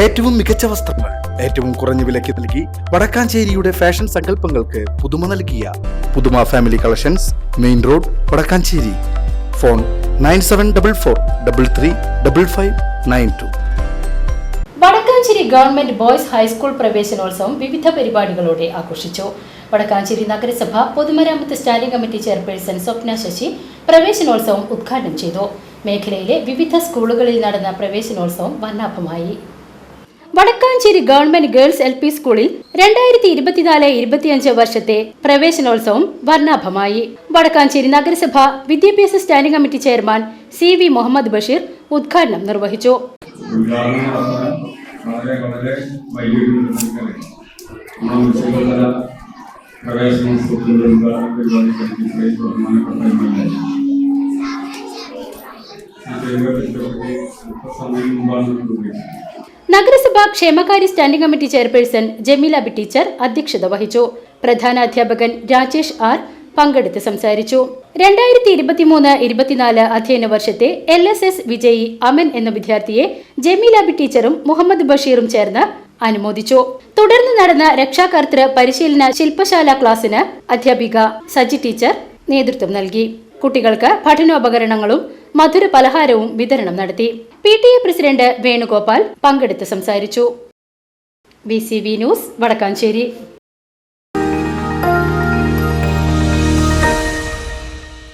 ഏറ്റവും മികച്ച വസ്ത്രങ്ങൾ ഏറ്റവും കുറഞ്ഞ വിലയ്ക്ക് നൽകി വടക്കാഞ്ചേരിയുടെ ഫാഷൻ സങ്കല്പങ്ങൾക്ക് പുതുമ നൽകിയ പുതുമ family collections main road Vadakkanchery. Phone nine seven double four double three double five nine two. Vadakkanchery government boys high school പ്രവേശനോത്സവം വിവിധ പരിപാടികളോടെ ആഘോഷിച്ചു. വടക്കാഞ്ചേരി നഗരസഭ പൊതുമരാമത്ത് standing committee chairperson Swapna Sasi പ്രവേശനോത്സവം ഉദ്ഘാടനം ചെയ്തു. മേഖലയിലെ വിവിധ സ്കൂളുകളിൽ നടന്ന പ്രവേശനോത്സവം വർണാഭമായി. Vadakkanchery government girls L P സ്കൂളിൽ രണ്ടായിരത്തി ഇരുപത്തിനാല് ഇരുപത്തിയഞ്ച് വർഷത്തെ പ്രവേശനോത്സവം വർണാഭമായി. വടക്കാഞ്ചേരി നഗരസഭ വിദ്യാഭ്യാസ standing committee chairman C V Muhammad Basheer ഉദ്ഘാടനം നിർവഹിച്ചു. അല്പസമയം മുമ്പാണ് നഗരസഭ ക്ഷേമകാര്യ standing committee chairperson Jameela B teacher അധ്യക്ഷത വഹിച്ചു. പ്രധാന അധ്യാപകൻ രാജേഷ് ആർ പങ്കെടുത്ത് സംസാരിച്ചു. രണ്ടായിരത്തി ഇരുപത്തിമൂന്ന് ഇരുപത്തിനാല് അധ്യയന വർഷത്തെ എൽ എസ് എസ് വിജയി അമൻ എന്ന വിദ്യാർത്ഥിയെ ജമീല ബി ടീച്ചറും മുഹമ്മദ് ബഷീറും ചേർന്ന് അനുമോദിച്ചു. തുടർന്ന് നടന്ന രക്ഷാകർത്തൃ പരിശീലന ശില്പശാല ക്ലാസ്സിന് അധ്യാപിക സജി ടീച്ചർ നേതൃത്വം നൽകി. കുട്ടികൾക്ക് പഠനോപകരണങ്ങളും മധുര പലഹാരവും വിതരണം നടത്തി. P T A president Venugopal പങ്കെടുത്ത് സംസാരിച്ചു. B C B news Vadakkanchery.